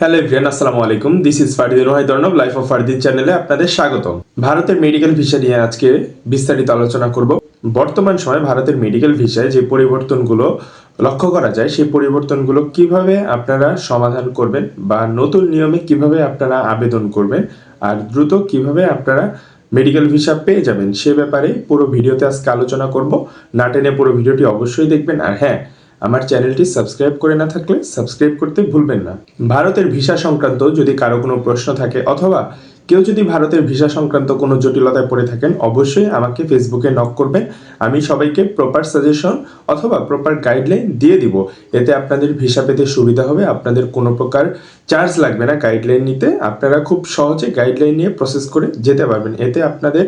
Hello everyone আসসালামু আলাইকুম। This is Fardin Wahid Arnab life of Fardin চ্যানেলে আপনাদের স্বাগতম। ভারতের মেডিকেল ভিসা নিয়ে আজকে বিস্তারিত আলোচনা করব। বর্তমান সময়ে ভারতের মেডিকেল ভিসায় যে পরিবর্তনগুলো লক্ষ্য করা যায়, সেই পরিবর্তনগুলো কীভাবে আপনারা সমাধান করবেন বা নতুন নিয়মে কীভাবে আপনারা আবেদন করবেন আর দ্রুত কীভাবে আপনারা মেডিকেল ভিসা পেয়ে যাবেন, সে ব্যাপারে পুরো ভিডিওতে আজকে আলোচনা করব। না টেনে পুরো ভিডিওটি অবশ্যই দেখবেন। আর হ্যাঁ আমার চ্যানেলটি সাবস্ক্রাইব করে না থাকলে সাবস্ক্রাইব করতে ভুলবেন না। ভারতের ভিসা সংক্রান্ত যদি কারও কোনো প্রশ্ন থাকে অথবা কেউ যদি ভারতের ভিসা সংক্রান্ত কোনো জটিলতায় পড়ে থাকেন, অবশ্যই আমাকে ফেসবুকে নক করবেন। আমি সবাইকে প্রপার সাজেশন অথবা প্রপার গাইডলাইন দিয়ে দিব। এতে আপনাদের ভিসা পেতে সুবিধা হবে। আপনাদের কোনো প্রকার চার্জ লাগবে না। গাইডলাইন নিতে আপনারা খুব সহজে গাইডলাইন নিয়ে প্রসেস করে যেতে পারবেন। এতে আপনাদের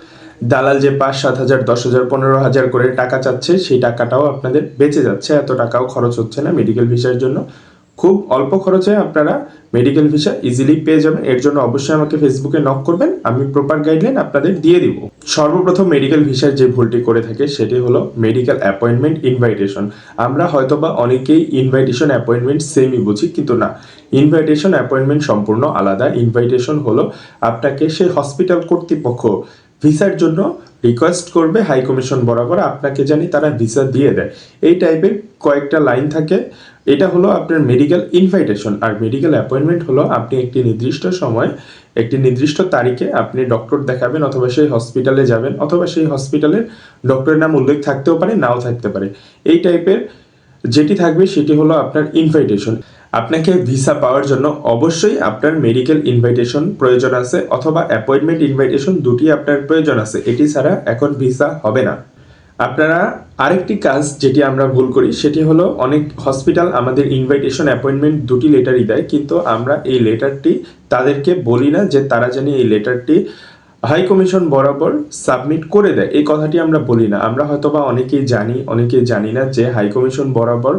দালাল যে পাঁচ, সাত হাজার, দশ হাজার, পনেরো হাজার করে টাকা চাচ্ছে, সেই টাকাটাও আপনাদের বেঁচে যাচ্ছে। এত টাকাও খরচ হচ্ছে না মেডিকেল ভিসার জন্য। খুব অল্প খরচে আপনারা মেডিকেল ভিসা ইজিলি পেয়ে যাবেন। এর জন্য অবশ্যই আমাকে ফেসবুকে নক করবেন। আমি প্রপার গাইডলাইন আপনাদের দিয়ে দিব। সর্বপ্রথম মেডিকেল ভিসার যে ভুলটি করে থাকে, সেটি হলো মেডিকেল অ্যাপয়েন্টমেন্ট ইনভাইটেশন আমরা হয়তোবা অনেকেই ইনভাইটেশন অ্যাপয়েন্টমেন্ট সেমই বুঝি, কিন্তু না। ইনভাইটেশন অ্যাপয়েন্টমেন্ট সম্পূর্ণ আলাদা। ইনভাইটেশন হলো আপনাকে সেই হসপিটাল কর্তৃপক্ষ ভিসার জন্য রিকোয়েস্ট করবে হাই কমিশন বরাবর আপনাকে জানি তারা ভিসা দিয়ে দেয়। এই টাইপের কয়েকটা লাইন থাকে। এটা হলো আপনার মেডিকেল ইনভাইটেশন আর মেডিকেল অ্যাপয়েন্টমেন্ট হলো আপনি একটি নির্দিষ্ট সময়, একটি নির্দিষ্ট তারিখে আপনি ডক্টর দেখাবেন, অথবা সেই হসপিটালে যাবেন, অথবা সেই হসপিটালের ডক্টরের নাম উল্লেখ থাকতেও পারে, নাও থাকতে পারে। এই টাইপের যেটি থাকবে সেটি হলো আপনার ইনভাইটেশন আপনাকে ভিসা পাওয়ার জন্য অবশ্যই আপনার মেডিকেল ইনভাইটেশন প্রয়োজন আছে অথবা অ্যাপয়েন্টমেন্ট ইনভাইটেশন দুটি আপনার প্রয়োজন আছে। এটি ছাড়া এখন ভিসা হবে না। আপনারা আরেকটি কাজ যেটি আমরা ভুল করি, সেটি হলো অনেক হসপিটাল আমাদের ইনভাইটেশন অ্যাপয়েন্টমেন্ট দুটি লেটারই দেয়, কিন্তু আমরা এই লেটারটি তাদেরকে বলি না যে তারা জানি এই লেটারটি হাই কমিশন বরাবর সাবমিট করে দেয়। এই কথাটি আমরা বলি না। আমরা হয়তোবা অনেকেই জানি অনেকেই জানি না যে হাই কমিশন বরাবর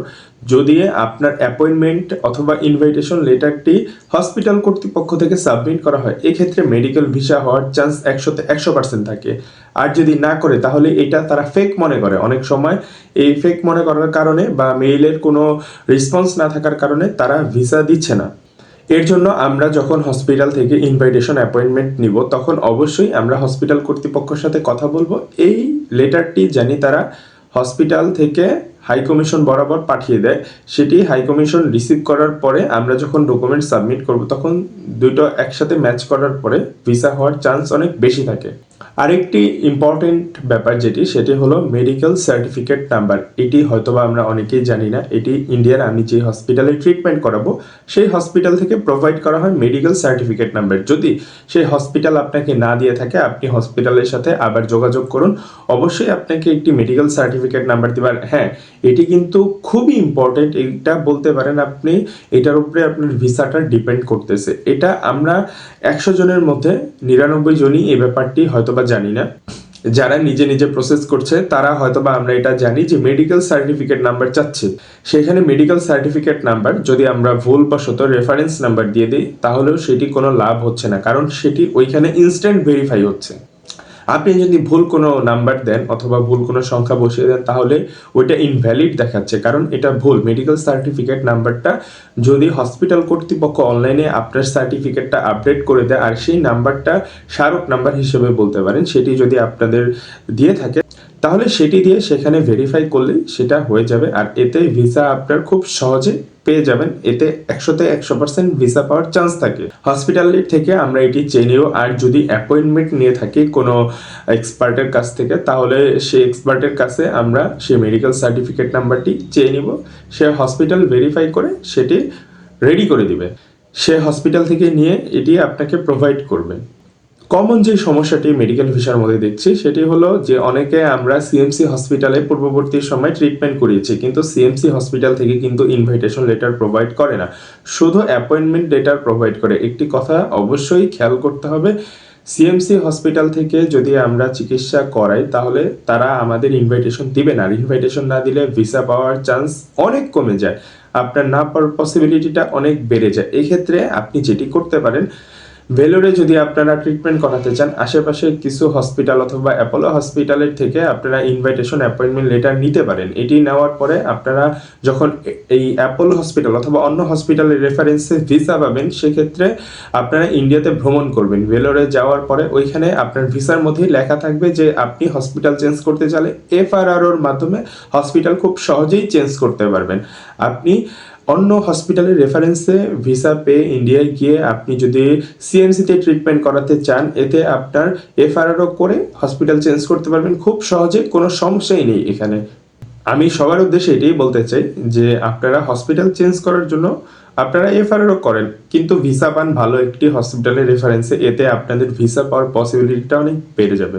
যদি আপনার অ্যাপয়েন্টমেন্ট অথবা ইনভাইটেশন লেটারটি হসপিটাল কর্তৃপক্ষ থেকে সাবমিট করা হয়, এক্ষেত্রে মেডিকেল ভিসা হওয়ার চান্স একশোতে একশো পার্সেন্ট থাকে। আর যদি না করে, তাহলে এটা তারা ফেক মনে করে। অনেক সময় এই ফেক মনে করার কারণে বা মেইলের কোনো রেসপন্স না থাকার কারণে তারা ভিসা দিচ্ছে না। এর জন্য আমরা যখন হসপিটাল থেকে ইনভাইটেশন অ্যাপয়েন্টমেন্ট নিব, তখন অবশ্যই আমরা হসপিটাল কর্তৃপক্ষের সাথে কথা বলব। এই লেটারটি জানি তারা হসপিটাল থেকে হাই কমিশন বরাবর পাঠিয়ে দেয়। সেটি হাই কমিশন রিসিভ করার পরে আমরা যখন ডকুমেন্ট সাবমিট করব, তখন দুটো একসাথে ম্যাচ করার পরে ভিসা হওয়ার চান্স অনেক বেশি থাকে। আরেকটি ইম্পর্টেন্ট ব্যাপার যেটি, সেটি হলো মেডিকেল সার্টিফিকেট নাম্বার এটি হয়তোবা আমরা অনেকেই জানি না। এটি ইন্ডিয়ার আমি যে হসপিটালে ট্রিটমেন্ট করাবো, সেই হসপিটাল থেকে প্রোভাইড করা হয় মেডিকেল সার্টিফিকেট নাম্বার যদি সেই হসপিটাল আপনাকে না দিয়ে থাকে, আপনি হসপিটালের সাথে আবার যোগাযোগ করুন। অবশ্যই আপনাকে একটি মেডিকেল সার্টিফিকেট নাম্বার দিবার। হ্যাঁ এটি কিন্তু খুবই ইম্পর্টেন্ট এটা বলতে পারেন আপনি, এটার উপরে আপনার ভিসাটা ডিপেন্ড করতেছে। এটা আমরা একশো জনের মধ্যে নিরানব্বই জনই এই ব্যাপারটি হয়তোবা জানি না। যারা নিজে নিজে প্রসেস করছে, তারা হয়তো বা আমরা এটা জানি যে মেডিকেল সার্টিফিকেট নাম্বার চাচ্ছে। সেখানে মেডিকেল সার্টিফিকেট নাম্বার যদি আমরা ভুল বা ভুলবশত রেফারেন্স নাম্বার দিয়ে দিই, তাহলেও সেটি কোনো লাভ হচ্ছে না। কারণ সেটি ওইখানে ইনস্ট্যান্ট ভেরিফাই হচ্ছে। আপনি যদি ভুল কোনো নাম্বার দেন অথবা ভুল কোনো সংখ্যা বসিয়ে দেন, তাহলে ওইটা ইনভ্যালিড দেখাচ্ছে। কারণ এটা ভুল। মেডিকেল সার্টিফিকেট নাম্বারটা যদি হসপিটাল কর্তৃপক্ষ অনলাইনে আপনার সার্টিফিকেটটা আপডেট করে দেয়, আর সেই নাম্বারটা স্মারক নাম্বার হিসেবে বলতে পারেন, সেটি যদি আপনাদের দিয়ে থাকে, তাহলে সেটি দিয়ে সেখানে ভেরিফাই করলে সেটা হয়ে যাবে। আর এতে ভিসা আপনার খুব সহজে পেয়ে যাবেন। এতে একশোতে একশো পার্সেন্ট ভিসা পাওয়ার চান্স থাকে। হসপিটাল থেকে আমরা এটি নিব। আর যদি অ্যাপয়েন্টমেন্ট নিয়ে থাকি কোনো এক্সপার্টের কাছ থেকে, তাহলে সেই এক্সপার্টের কাছে আমরা সেই মেডিকেল সার্টিফিকেট নাম্বারটি চেয়ে নিব। সে হসপিটাল ভেরিফাই করে সেটি রেডি করে দিবে। সে হসপিটাল থেকে নিয়ে এটি আপনাকে প্রোভাইড করবে। কমন যে সমস্যাটি মেডিকেল ভিসার মধ্যে দেখছি, সেটি হলো যে অনেকে আমরা সিএমসি হসপিটালে পূর্ববর্তী সময় ট্রিটমেন্ট করিয়েছি, কিন্তু সিএমসি হসপিটাল থেকে কিন্তু ইনভাইটেশন লেটার প্রোভাইড করে না। শুধু অ্যাপয়েন্টমেন্ট লেটার প্রোভাইড করে। একটি কথা অবশ্যই খেয়াল করতে হবে সিএমসি হসপিটাল থেকে যদি আমরা চিকিৎসা করাই, তাহলে তারা আমাদের ইনভাইটেশন দিবে না। আর ইনভাইটেশন না দিলে ভিসা পাওয়ার চান্স অনেক কমে যায়। আপনার না পাওয়ার পসিবিলিটিটা অনেক বেড়ে যায়। এক্ষেত্রে আপনি যেটি করতে পারেন ভেলোরে যদি আপনারা ট্রিটমেন্ট করাতে চান, আশেপাশে কিছু হসপিটাল অথবা অ্যাপোলো হসপিটালের থেকে আপনারা ইনভাইটেশন অ্যাপয়েন্টমেন্ট লেটার নিতে পারেন। এটি নেওয়ার পরে আপনারা যখন এই অ্যাপোলো হসপিটাল অথবা অন্য হসপিটালের রেফারেন্সে ভিসা পাবেন, সেক্ষেত্রে আপনারা ইন্ডিয়াতে ভ্রমণ করবেন। ভেলোরে যাওয়ার পরে ওইখানে আপনার ভিসার মধ্যেই লেখা থাকবে যে আপনি হসপিটাল চেঞ্জ করতে চাইলে এফআরআরওর মাধ্যমে হসপিটাল খুব সহজেই চেঞ্জ করতে পারবেন। আপনি অন্য হসপিটালের রেফারেন্সে ভিসা পেয়ে ইন্ডিয়ায় গিয়ে আপনি যদি সিএমসিতে ট্রিটমেন্ট করাতে চান, এতে আপনার এফআরআরও করে হসপিটাল চেঞ্জ করতে পারবেন। খুব সহজে কোনো সমস্যাই নেই এখানে। আমি সবার উদ্দেশ্যে এটাই বলতে চাই যে আপনারা হসপিটাল চেঞ্জ করার জন্য আপনারা এফআরআরও করেন, কিন্তু ভিসা পান ভালো একটি হসপিটালের রেফারেন্সে এতে আপনাদের ভিসা পাওয়ার পসিবিলিটিটা অনেক বেড়ে যাবে।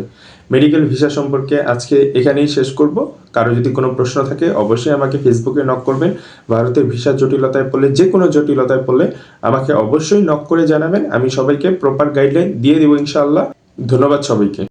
মেডিকেল ভিসা সম্পর্কে আজকে এখানেই শেষ করব। কারও যদি কোনো প্রশ্ন থাকে, অবশ্যই আমাকে ফেসবুকে নক করবেন। ভারতের ভিসা জটিলতায় পড়লে যে কোনো জটিলতায় পড়লে আমাকে অবশ্যই নক করে জানাবেন। আমি সবাইকে প্রপার গাইডলাইন দিয়ে দেবো ইনশাআল্লাহ। ধন্যবাদ সবাইকে।